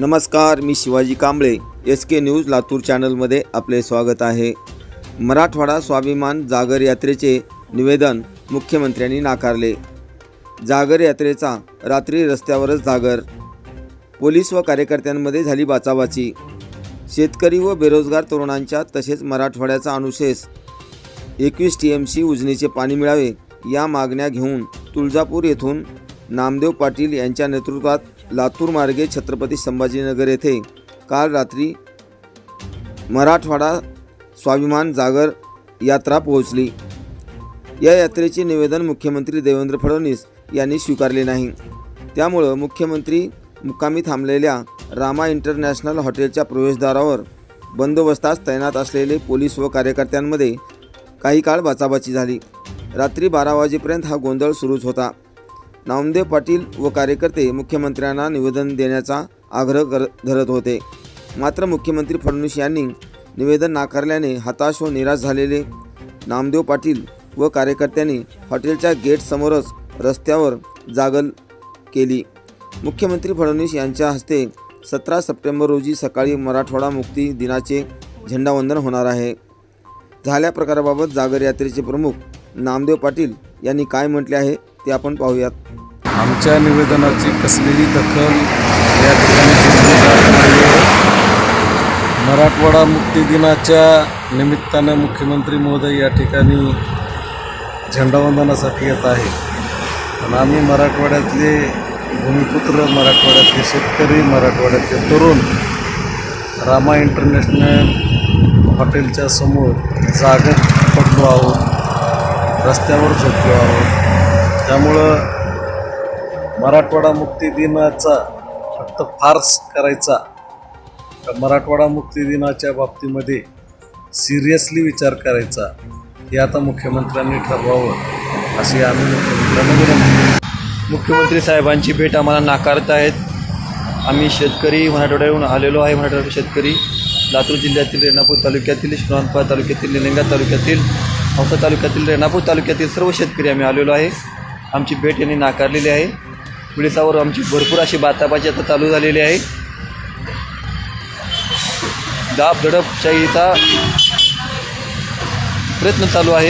नमस्कार मी Shivaji Kamble. S K news Latur चॅनलमध्ये आपले स्वागत आहे. मराठवाडा स्वाभिमान जागर यात्रेचे निवेदन मुख्यमंत्र्यांनी नाकारले. जागर यात्रेचा रात्री रस्त्यावरच जागर. पोलीस व कार्यकर्त्यांमध्ये झाली बाचाबाची. शेतकरी व बेरोजगार तरुणांच्या तसेच मराठवाड्याचा अनुशेष. एकवीस टी एम सी उजनीचे पाणी मिळावे या मागण्या घेऊन तुळजापूर येथून नामदेव पाटील यांच्या नेतृत्वात लातूर मार्गे छत्रपती संभाजीनगर येथे काल रात्री मराठवाडा स्वाभिमान जागर यात्रा पोहोचली. या यात्रेचे निवेदन मुख्यमंत्री देवेंद्र फडणवीस यांनी स्वीकारले नाही. त्यामुळं मुख्यमंत्री मुक्कामी थांबलेल्या रामा इंटरनॅशनल हॉटेलच्या प्रवेशद्वारावर बंदोबस्तास तैनात असलेले पोलीस व कार्यकर्त्यांमध्ये काही काळ बाचाबाची झाली. रात्री बारा वाजेपर्यंत हा गोंधळ सुरूच होता. नामदेव पाटील व कार्यकर्ते मुख्यमंत्र्यांना निवेदन देण्याचा आग्रह कर धरत होते. मात्र मुख्यमंत्री फडणवीस यांनी निवेदन नाकारल्याने हताश व निराश झालेले नामदेव पाटील व कार्यकर्त्यांनी हॉटेलच्या गेटसमोरच रस्त्यावर जागल केली. मुख्यमंत्री फडणवीस यांच्या हस्ते सतरा सप्टेंबर रोजी सकाळी मराठवाडा मुक्ती दिनाचे झेंडावंदन होणार आहे. झाल्या प्रकाराबाबत जागर यात्रेचे प्रमुख नामदेव पाटील यांनी काय म्हटले आहे ते आपण पाहूयात. आमच्या निवेदनाची कसलीही दखल या ठिकाणी घेतली जात नाही मराठवाडा मुक्ती दिनाच्या निमित्तानं मुख्यमंत्री महोदय या ठिकाणी झेंडावंदनासाठी येत आहे पण आम्ही मराठवाड्यातले भूमिपुत्र मराठवाड्यातले शेतकरी मराठवाड्यातले तरुण रामा इंटरनॅशनल हॉटेलच्या समोर जागत पडलो आहोत रस्त्यावर झोपलो आहोत. त्यामुळं मराठवाडा मुक्ती दिनाचा फक्त फार्स करायचा. तर मराठवाडा मुक्ती दिनाच्या बाबतीमध्ये सिरियसली विचार करायचा हे आता मुख्यमंत्र्यांनी ठरवावं अशी आम्ही मुख्यमंत्र्यांना विनंती मुख्यमंत्री साहेबांची भेट आम्हाला नाकारत आहेत आम्ही शेतकरी मराठवाड्याहून आलेलो आहे मराठवाडा शेतकरी. लातूर जिल्ह्यातील रेणापूर तालुक्यातील श्रीरामपूर तालुक्यातील निलंगा तालुक्यातील औसा तालुक्यातील रेणापूर तालुक्यातील सर्व शेतकरी आम्ही आलेलो आहे. आमची भेट यांनी नाकारलेली आहे. विळसावर आमची भरपूर अशी बाताबाची आता चालू झालेली आहे. दाब दडपशाहीचा प्रयत्न चालू आहे.